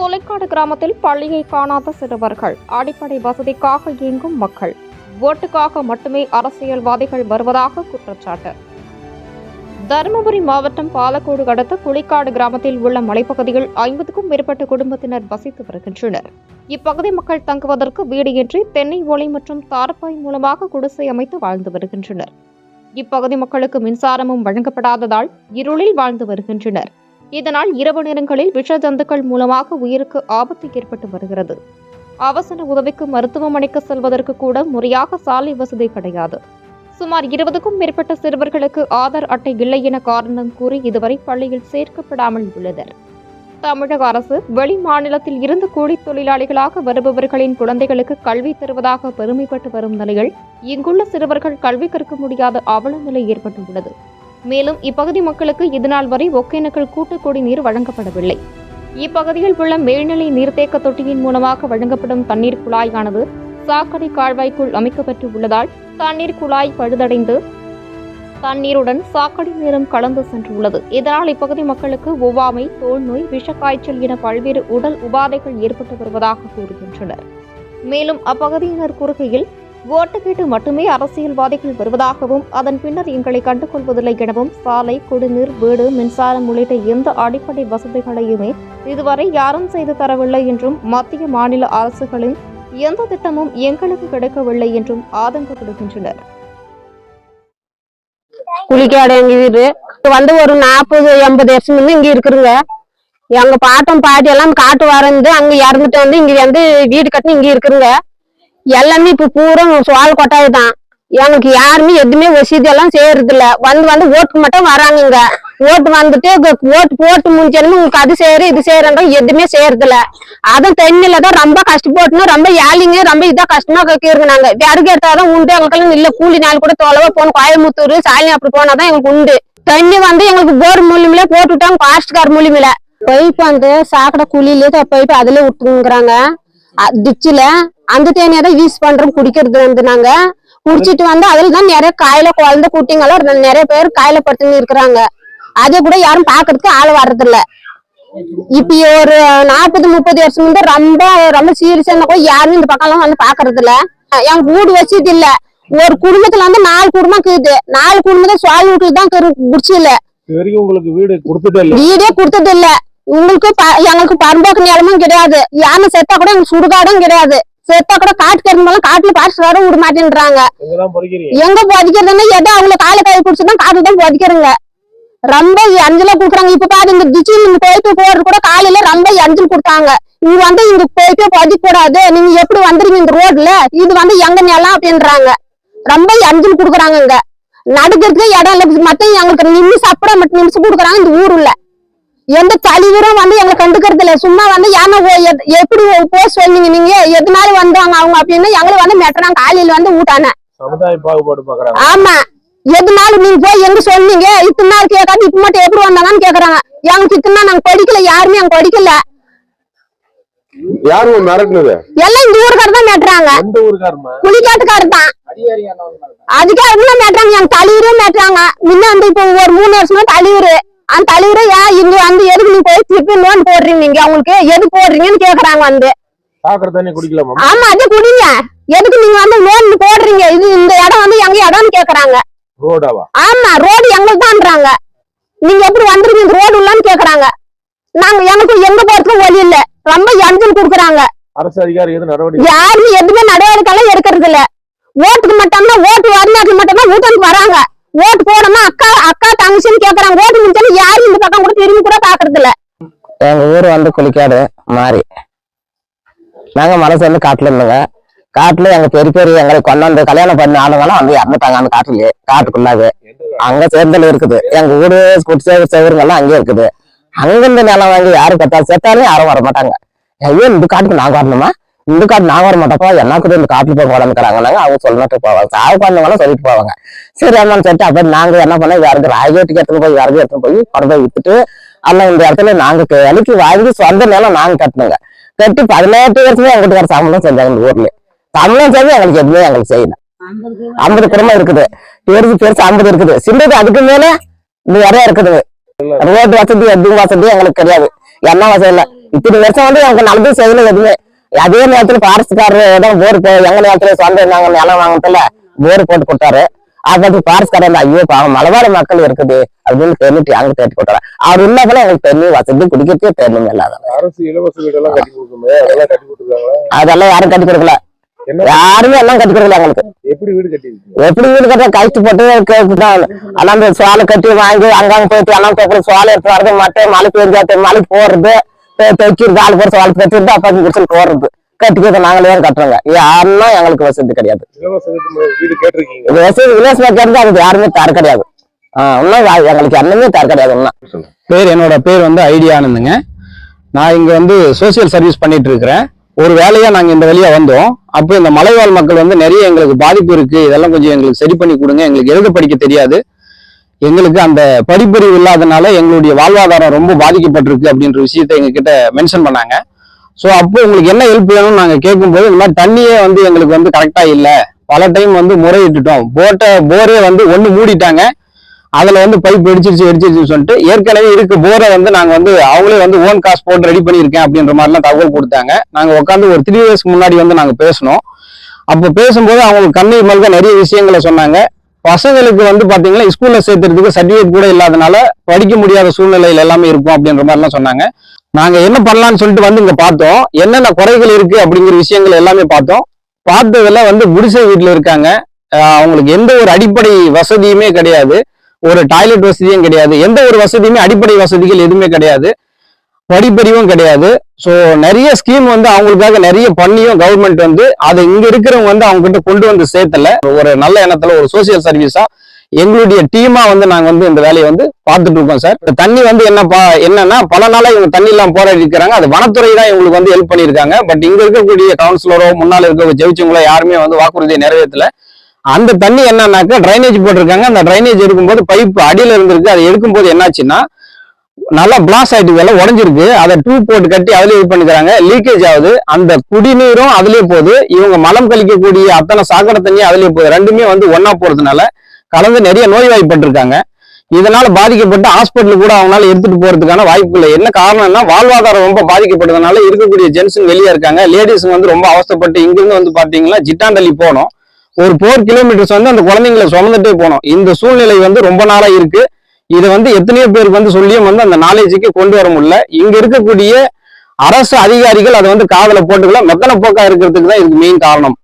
கொலைக்காடு கிராமத்தில் பள்ளியை காணாத சிறுவர்கள். அடிப்படை வசதிக்காக இயங்கும் மக்கள். ஓட்டுக்காக மட்டுமே அரசியல்வாதிகள் வருவதாக குற்றச்சாட்டு. தருமபுரி மாவட்டம் பாலக்கோடு அடுத்த குளிக்காடு கிராமத்தில் உள்ள மலைப்பகுதியில் ஐம்பதுக்கும் மேற்பட்ட குடும்பத்தினர் வசித்து வருகின்றனர். இப்பகுதி மக்கள் தங்குவதற்கு வீடின்றி தென்னை ஓலை மற்றும் தார்பாய் மூலமாக குடிசை அமைத்து வாழ்ந்து வருகின்றனர். இப்பகுதி மக்களுக்கு மின்சாரமும் வழங்கப்படாததால் இருளில் வாழ்ந்து வருகின்றனர். இதனால் இரவு நேரங்களில் விஷ ஜந்துக்கள் மூலமாக உயிருக்கு ஆபத்து ஏற்பட்டு வருகிறது. அவசர உதவிக்கு மருத்துவமனைக்கு செல்வதற்கு கூட முறையாக சாலை வசதி கிடையாது. சுமார் இருபதுக்கும் மேற்பட்ட சிறுவர்களுக்கு ஆதார் அட்டை இல்லை என காரணம் கூறி இதுவரை பள்ளியில் சேர்க்கப்படாமல் உள்ளனர். தமிழக அரசு வெளி மாநிலத்தில் இருந்து கூலித் தொழிலாளிகளாக வருபவர்களின் குழந்தைகளுக்கு கல்வி தருவதாக பெருமைப்பட்டு வரும் நிலையில் இங்குள்ள சிறுவர்கள் கல்வி கற்க முடியாத அவல நிலை ஏற்பட்டுள்ளது. மேலும் இப்பகுதி மக்களுக்கு இதுநாள் வரை ஒகேனக்கல் கூட்டுக்குடி நீர் வழங்கப்படவில்லை. இப்பகுதியில் உள்ள மேல்நிலை நீர்த்தேக்க தொட்டியின் மூலமாக வழங்கப்படும் தண்ணீர் குழாயானது சாக்கடை கால்வாய்க்குள் அமைக்கப்பட்டு உள்ளதால் தண்ணீர் குழாய் பழுதடைந்து தண்ணீருடன் சாக்கடை நீரும் கலந்து சென்றுள்ளது. இதனால் இப்பகுதி மக்களுக்கு ஒவ்வாமை தோல் நோய் விஷக்காய்ச்சல் என பல்வேறு உடல் உபாதைகள் ஏற்பட்டு வருவதாக கூறுகின்றனர். மேலும் அப்பகுதியினர் கூறுகையில் ஓட்டு கேட்டு மட்டுமே அரசியல்வாதிகள் வருவதாகவும் அதன் பின்னர் எங்களை கண்டுகொள்வதில்லை எனவும் சாலை குடிநீர் வீடு மின்சாரம் உள்ளிட்ட எந்த அடிப்படை வசதிகளையுமே இதுவரை யாரும் செய்து தரவில்லை என்றும் மத்திய மாநில அரசுகளின் எந்த திட்டமும் எங்களுக்கு கிடைக்கவில்லை என்றும் ஆதங்கப்படுகின்றனர். குளிக்காடு எங்க வீடு வந்து ஒரு நாற்பது எண்பது வருஷம் வந்து இங்க இருக்குறங்க எங்க பாட்டம் பாட்டி எல்லாம் காட்டு வரைந்து அங்க இறந்துட்டு வந்து இங்க வந்து வீடு கட்டி இங்க இருக்குங்க எல்லாமே இப்ப பூரா சோழ கொட்டாய் தான் எங்களுக்கு யாருமே எதுவுமே வசதி எல்லாம் செய்யறது இல்ல வந்து வந்து ஓட்டுக்கு மட்டும் வராங்கங்க. ஓட்டு வந்துட்டு ஓட்டு போட்டு முடிச்சாலுமே உங்களுக்கு அது செய்யற இது செய்யறன்ற எதுவுமே செய்யறது இல்ல அதுவும் தென்னில தான் ரொம்ப கஷ்டப்பட்டுன்னு ரொம்ப ஏழைங்க ரொம்ப இதா கஷ்டமா கேக்குறங்க நாங்க. விறகு எடுத்தாதான் உண்டு. எங்களுக்கு இல்ல. கூலி நாள் கூட தொலைவா போகணும். கோயம்புத்தூர் சாலினி அப்படி போனாதான் எங்களுக்கு உண்டு. தண்ணி வந்து எங்களுக்கு போர் மூலியமில போட்டு விட்டாங்க காஸ்ட்கார் மூலியமில. பைப் வந்து சாக்கடை குழியிலேயே பைப் அதுல விட்டுங்கிறாங்க டிச்சில அந்த தண்ணியை தான் யூஸ் பண்றோம் குடிக்கிறது வந்து நாங்க. குடிச்சிட்டு வந்து அதுல தான் நிறைய காயில குழந்தை குட்டிங்க எல்லாம் நிறைய பேர் காயில படுத்துன்னு இருக்கிறாங்க. அதை கூட யாரும் பாக்குறதுக்கு ஆள் வர்றது இல்ல இப்ப ஒரு நாற்பது முப்பது வருஷம் வந்து ரொம்ப ரொம்ப சீரியஸா கூட யாருமே இந்த பக்கம் எல்லாம் வந்து பாக்குறது இல்ல என் வீடு வச்சது இல்ல. ஒரு குடும்பத்துல வந்து நாலு குடும்பம் இருக்குது. நாலு குடும்பம் சுவாமி வீட்டுல தான் குடிச்சு இல்ல உங்களுக்கு வீடு கொடுத்ததே இல்ல. வீடே கொடுத்தது இல்ல உங்களுக்கு எங்களுக்கு பரம்போக்கு நிலமும் கிடையாது. யானை செத்தா கூட எங்களுக்கு சுடுகாடும் கிடையாது. செத்தா கூட காட்டு கரும்பெல்லாம் காட்டுல பாட்டு வர விட மாட்டேன்றாங்க. எங்க புதைக்கிறதுன்னா எதோ அவங்கள காலை கை பிடிச்சுதான் காட்டுல தான் புதைக்கிறங்க. ரொம்ப அஞ்சலா குடுக்குறாங்க. இப்ப பாரு இந்த டிச்சில் நீங்க போயிட்டு போறது கூட காலையில ரொம்ப அஞ்சல் கொடுத்தாங்க. இங்க வந்து இங்க போயிட்டு புதைக்க கூடாது நீங்க எப்படி வந்துருங்க இந்த ரோட்ல? இது வந்து எங்க நிலம் அப்படின்றாங்க. ரொம்ப அஞ்சல் குடுக்குறாங்க இங்க. நடுக்கிறதுக்கு இடம் இல்ல. மத்த எங்களுக்கு நிமிஷம் அப்பட மட்டும் நிமிஷம் குடுக்குறாங்க இந்த ஊருல. எந்த தலைவரும் வந்து எங்களை கண்டுக்கிறது இல்ல. சும்மா வந்து ஏன்னா எப்படி போக சொன்னீங்க நீங்க. எதனால வந்தாங்க அவங்க அப்படின்னு எங்களை வந்து மெட்டுறாங்க காலையில வந்து ஊட்டான ஆமா. எதுனால நீங்க போய் எங்க சொன்னீங்க? இத்தனை நாள் கேட்காது இப்ப மட்டும் எப்படி வந்தாங்கன்னு கேக்குறாங்க. எங்களுக்கு இத்தனை நாங்க படிக்கல யாருமே அங்க படிக்கல. யாரும் மிரட்டுனது? எல்லாம் இந்த ஊருக்காரர் தான் மேட்டுறாங்க எந்த ஊருக்காரமா புலிக்காட்டுக்காரர் தான். அதுக்கே எவ்வளவு மேட்டுறாங்க எங்க தலைவரும் மேட்டுறாங்க முன்ன வந்து இப்போ ஒரு மூணு வருஷமா தலைவர் அந்த தலைவரை ஏன் இங்க வந்து எதுக்கு நீங்க போய் திருப்பி லோன் போடுறீங்க? நீங்க அவங்களுக்கு எது போடுறீங்கன்னு கேக்குறாங்க வந்து. ஆமா அது குடிங்க. எதுக்கு நீங்க வந்து லோன் போடுறீங்க? இது இந்த இடம் வந்து எங்க இடம்னு கேக்குறாங்க. ஆமா ரோடு எங்களுக்கு தான்றாங்க நீங்க எப்படி வந்துருங்க இந்த ரோடு இல்லன்னு கேக்குறாங்க. நாங்க எனக்கு எங்க போறதுக்கு வழி இல்ல. ரொம்ப எஞ்சல் குடுக்குறாங்க. அரசு அதிகாரி எதுவும் நடவடிக்கை யாருமே எதுவுமே நடவடிக்கை எல்லாம் எடுக்கிறது இல்ல ஓட்டுக்கு மட்டும்தான் ஓட்டு வரலாற்று மட்டும்தான் ஊட்டனுக்கு வராங்க. ஓட்டு போடணுமா? அக்கா அக்கா தங்கச்சின்னு கேக்குறாங்க. ஓட்டு முடிச்சாலும் யாரும் இந்த பக்கம் கூட திரும்பி கூட பாக்குறது இல்ல எங்க ஊர் வந்து குளிக்காடு மாறி நாங்க மனசு வந்து காட்டுல இருந்தோங்க. காட்டுல எங்க பெரிய பெரிய எங்களை கொண்டு வந்து கல்யாணம் பண்ண ஆளுங்கெல்லாம் வந்து இறந்துட்டாங்க அந்த காட்டுலயே காட்டுக்குள்ளாவே. அங்க சேர்ந்தல் இருக்குது. எங்க வீடு குடிசை செவருங்கெல்லாம் அங்கே இருக்குது. அங்கிருந்து நிலம் வாங்கி யாரும் கத்தா சேர்த்தாலும் யாரும் வர மாட்டாங்க ஐயோ இந்த காட்டுக்கு நாங்க வரணுமா இந்த காட்டு நாங்க வர என்ன என்னக்குது இந்த காட்டுல போய் போடாமக்கிறாங்க அவங்க சொல்லிட்டு போவாங்க. சாவு பண்ணவங்களாம் சொல்லிட்டு போவாங்க. சரி அம்மான்னு சொல்லிட்டு அப்ப நாங்க என்ன பண்ணோம்? விறகு ராஜேட்டுக்கு எடுத்துட்டு போய் விறகு எடுத்துன்னு போய் கொண்டு போய் வித்துட்டு அல்ல இந்த இடத்துல நாங்க விலைக்கு வாங்கி சொந்த நிலம் நாங்க கட்டணுங்க கட்டி பதினெட்டு வருஷமே எங்க வீட்டுக்கார சம்பளம் செஞ்சாங்க இந்த ஊர்ல. சம்பளம் செஞ்சு எங்களுக்கு எதுவுமே எங்களுக்கு செய்யல. ஐம்பது குடும்பம் இருக்குது. பெருசு பெருசு ஐம்பது இருக்குது. சின்னது அதுக்கு மேல இந்த நிறைய இருக்குது. ரோடு வசதி எதுவும் வசதி எங்களுக்கு கிடையாது. என்ன வசதி இல்ல. இத்தனை வருஷம் வந்து எனக்கு நல்லது செய்யல எதுவுமே. அதே நேரத்துல பாரஸ்காரர் தான் போர் எங்க நேரத்துல சொந்த நாங்க நிலம் வாங்கினதுல போர் போட்டு கொடுத்தாரு. அது பாரஸ்காரர் ஐயோ பாவம் மலைவாழ் மக்கள் இருக்குது அப்படின்னு தெரிஞ்சுட்டு அங்க தேடி கொடுத்தாரு அவர் இல்லப்பல எங்களுக்கு தெரியும் வசதி குடிக்கிறதே தெரியும் இல்லாத அதெல்லாம் யாரும் கட்டி கொடுக்கல. யாருமே எல்லாம் கட்டி கொடுக்கல எங்களுக்கு. எப்படி வீடு கட்டி இருக்கீங்க? எப்படி வீடு கட்ட கஷ்டப்பட்டு ஆனா அந்த சோலை கட்டி வாங்கி அங்கங்க போயிட்டு எல்லாம் சோலை எடுத்து வரது மட்டை மழை பெஞ்சா மலைக்கு போறது தெ- தைக்கிறது ஆள் போற சோலை கட்டிட்டு அப்பா குடிச்சு போறது. கட்டிக்கிறது நாங்களே கட்டுறோங்க. யாருன்னா எங்களுக்கு வசதி கிடையாது. வசதி இலவசமா கேட்டு அது யாருமே தர கிடையாது. இன்னும் எங்களுக்கு என்னமே தர கிடையாது இன்னும் பேர் என்னோட பேர் வந்து ஐடியா ஆனந்துங்க. நான் இங்க வந்து சோசியல் சர்வீஸ் பண்ணிட்டு இருக்கிறேன். ஒரு வேலையா நாங்க இந்த வழியா வந்தோம். அப்போ இந்த மலைவாழ் மக்கள் வந்து நிறைய எங்களுக்கு பாதிப்பு இருக்கு. இதெல்லாம் கொஞ்சம் எங்களுக்கு சரி பண்ணி கொடுங்க. எங்களுக்கு எழுத படிக்க தெரியாது. எங்களுக்கு அந்த படிப்பறிவு இல்லாதனால எங்களுடைய வாழ்வாதாரம் ரொம்ப பாதிக்கப்பட்டிருக்கு அப்படின்ற விஷயத்தை எங்ககிட்ட மென்ஷன் பண்ணாங்க. ஸோ அப்போ உங்களுக்கு என்ன ஹெல்ப் வேணும்னு நாங்கள் கேட்கும்போது இந்த மாதிரி தண்ணியே வந்து எங்களுக்கு வந்து கரெக்டாக இல்லை. பல டைம் வந்து முறையிட்டுட்டோம். போட்டை போரே வந்து ஒன்று மூடிட்டாங்க. அதில் வந்து பைப் அடிச்சிருச்சு அடிச்சிருச்சுன்னு சொல்லிட்டு ஏற்கனவே இருக்கு போரை வந்து நாங்கள் வந்து அவங்களே வந்து ஓன் காசு போட்டு ரெடி பண்ணியிருக்கேன் அப்படின்ற மாதிரிலாம் தகவல் கொடுத்தாங்க. நாங்கள் உட்காந்து ஒரு த்ரீ இயர்ஸ்க்கு முன்னாடி வந்து நாங்கள் பேசணும் அப்போ பேசும்போது அவங்களுக்கு கண்ணீர் மல்க நிறைய விஷயங்களை சொன்னாங்க. பசங்களுக்கு வந்து பாத்தீங்கன்னா ஸ்கூல்ல சேர்த்துறதுக்கு சர்டிஃபிகேட் கூட இல்லாதனால படிக்க முடியாத சூழ்நிலையில எல்லாமே இருக்கும் அப்படின்ற மாதிரிலாம் சொன்னாங்க. நாங்க என்ன பண்ணலாம்னு சொல்லிட்டு வந்து இங்க பார்த்தோம். என்னென்ன குறைகள் இருக்கு அப்படிங்கிற விஷயங்கள் எல்லாமே பார்த்தோம். பார்த்ததுல வந்து குடிசை வீட்டுல இருக்காங்க. அவங்களுக்கு எந்த ஒரு அடிப்படை வசதியுமே கிடையாது. ஒரு டாய்லெட் வசதியும் கிடையாது. எந்த ஒரு வசதியுமே அடிப்படை வசதிகள் எதுவுமே கிடையாது. படிப்பறிவும் கிடையாது. ஸோ நிறைய ஸ்கீம் வந்து அவங்களுக்காக நிறைய பண்ணியும் கவர்மெண்ட் வந்து அதை இங்க இருக்கிறவங்க வந்து அவங்க கிட்ட கொண்டு வந்து சேர்த்தல. ஒரு நல்ல எண்ணத்துல ஒரு சோசியல் சர்வீஸா எங்களுடைய டீமா வந்து நாங்க வந்து இந்த வேலையை வந்து பார்த்துட்டு இருக்கோம் சார். இந்த தண்ணி வந்து என்ன என்னன்னா பல நாளா இவங்க தண்ணி எல்லாம் போராடி இருக்கிறாங்க அது வனத்துறை தான் இவங்களுக்கு வந்து ஹெல்ப் பண்ணியிருக்காங்க. பட் இங்க இருக்கக்கூடிய கவுன்சிலரோ முன்னாள் இருக்க ஜெயிச்சவங்களோ யாருமே வந்து வாக்குறுதியை நிறைவேற்றல. அந்த தண்ணி என்னன்னாக்கா ட்ரைனேஜ் போட்டிருக்காங்க. அந்த ட்ரைனேஜ் இருக்கும்போது பைப் அடியில இருந்திருக்கு. அதை எடுக்கும்போது என்னாச்சுன்னா நல்லா பிளாஸ் ஆயிட்டு எல்லாம் உடஞ்சிருக்கு. அதை டியூப் போட்டு கட்டி அதுலயே இது பண்ணிக்கிறாங்க. லீக்கேஜ் ஆகுது. அந்த குடிநீரும் அதுலயே போகுது. இவங்க மலம் கழிக்கக்கூடிய அத்தனை சாக்கடை தண்ணி அதுலயே போகுது. ரெண்டுமே வந்து ஒன்றா போறதுனால கலந்து நிறைய நோய்வாய்ப்பட்டிருக்காங்க. இதனால பாதிக்கப்பட்டு ஹாஸ்பிட்டல் கூட அவங்களால எடுத்துட்டு போறதுக்கான வாய்ப்பு இல்லை. என்ன காரணம்னா வாழ்வாதாரம் ரொம்ப பாதிக்கப்பட்டதுனால இருக்கக்கூடிய ஜென்ஸுங்க வெளியே இருக்காங்க. லேடிஸுங்க வந்து ரொம்ப அவஸ்தப்பட்டு இங்கிருந்து வந்து பாத்தீங்கன்னா ஜிட்டாண்டலி போனோம் ஒரு ஃபோர் கிலோமீட்டர்ஸ் வந்து அந்த குழந்தைங்களை சுமந்துட்டே போனோம் இந்த சூழ்நிலை வந்து ரொம்ப நாளா இருக்கு. இது வந்து எத்தனையோ பேருக்கு வந்து சொல்லியும் வந்து அந்த நாலேஜுக்கு கொண்டு வர முடியல. இங்க இருக்கக்கூடிய அரசு அதிகாரிகள் அதை வந்து காதல போட்டுக்கல. மெத்தன போக்கா இருக்கிறதுக்கு தான் இதுக்கு மெயின் காரணம்.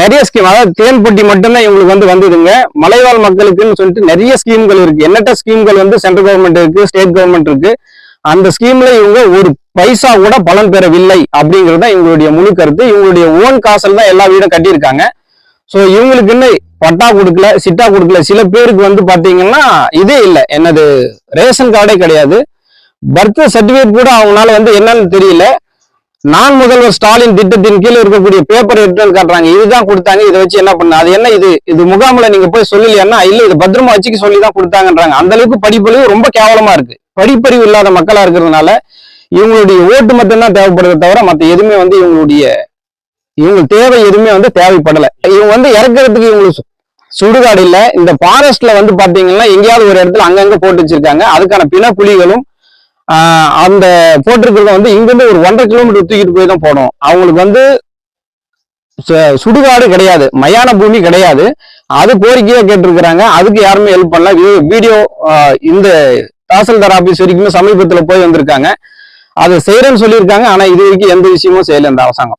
நிறைய ஸ்கீம் அதாவது தேன்பட்டி மட்டும்தான் இவங்களுக்கு வந்து வந்ததுங்க. மலைவாழ் மக்களுக்குன்னு சொல்லிட்டு நிறைய ஸ்கீம்கள் இருக்கு. எண்ணற்ற ஸ்கீம்கள் வந்து சென்ட்ரல் கவர்மெண்ட் இருக்கு ஸ்டேட் கவர்மெண்ட் இருக்கு? அந்த ஸ்கீம்ல இவங்க ஒரு பைசா கூட பலன் பெறவில்லை அப்படிங்கிறது தான் இவங்களுடைய முழு கருத்து. இவங்களுடைய ஓன் காசுல தான் எல்லா வீடும் கட்டியிருக்காங்க. ஸோ இவங்களுக்கு என்ன பட்டா கொடுக்கல சிட்டா கொடுக்கல. சில பேருக்கு வந்து பார்த்தீங்கன்னா இதே இல்லை. என்னது? ரேஷன் கார்டே கிடையாது. பர்த் சர்டிஃபிகேட் கூட அவங்களால வந்து என்னன்னு தெரியல. நான் முதல்வர் ஸ்டாலின் திட்டத்தின் கீழே இருக்கக்கூடிய பேப்பர் எடுத்து காட்டுறாங்க. இதுதான் கொடுத்தாங்க. இதை வச்சு என்ன பண்ண அது என்ன இது? இது முகாமில் நீங்க போய் சொல்லலையானா இல்ல இது பத்திரமா வச்சுக்க சொல்லி தான் கொடுத்தாங்கன்றாங்க. அந்த அளவுக்கு படிப்பறிவு ரொம்ப கேவலமா இருக்கு. படிப்பறிவு இல்லாத மக்களா இருக்கிறதுனால இவங்களுடைய ஓட்டு மட்டும்தான் தேவைப்படுறத தவிர மற்ற எதுவுமே வந்து இவங்களுடைய இவங்க தேவை எதுவுமே வந்து தேவைப்படலை. இவங்க வந்து இறக்குறதுக்கு இவங்களுக்கு சு- சுடுகாடு இல்லை. இந்த ஃபாரஸ்ட்ல வந்து பாத்தீங்கன்னா எங்கேயாவது ஒரு இடத்துல அங்கங்க போட்டு வச்சிருக்காங்க. அதுக்கான பிணப்புலிகளும் புலிகளும் அந்த போட்டிருக்கிறத வந்து இங்கிருந்து ஒரு ஒன்றரை கிலோமீட்டர் தூக்கிட்டு போய் தான் போனோம் அவங்களுக்கு வந்து சு- சுடுகாடு கிடையாது. மயான பூமி கிடையாது. அது கோரிக்கையா கேட்டிருக்கிறாங்க. அதுக்கு யாருமே ஹெல்ப் பண்ணல. வீடியோ இந்த தாசில்தார் ஆபீஸ் வரைக்குமே சமீபத்துல போய் வந்திருக்காங்க. அதை செய்யறேன்னு சொல்லியிருக்காங்க. ஆனா இது வரைக்கும் எந்த விஷயமும் செய்யல இந்த அரசாங்கம்.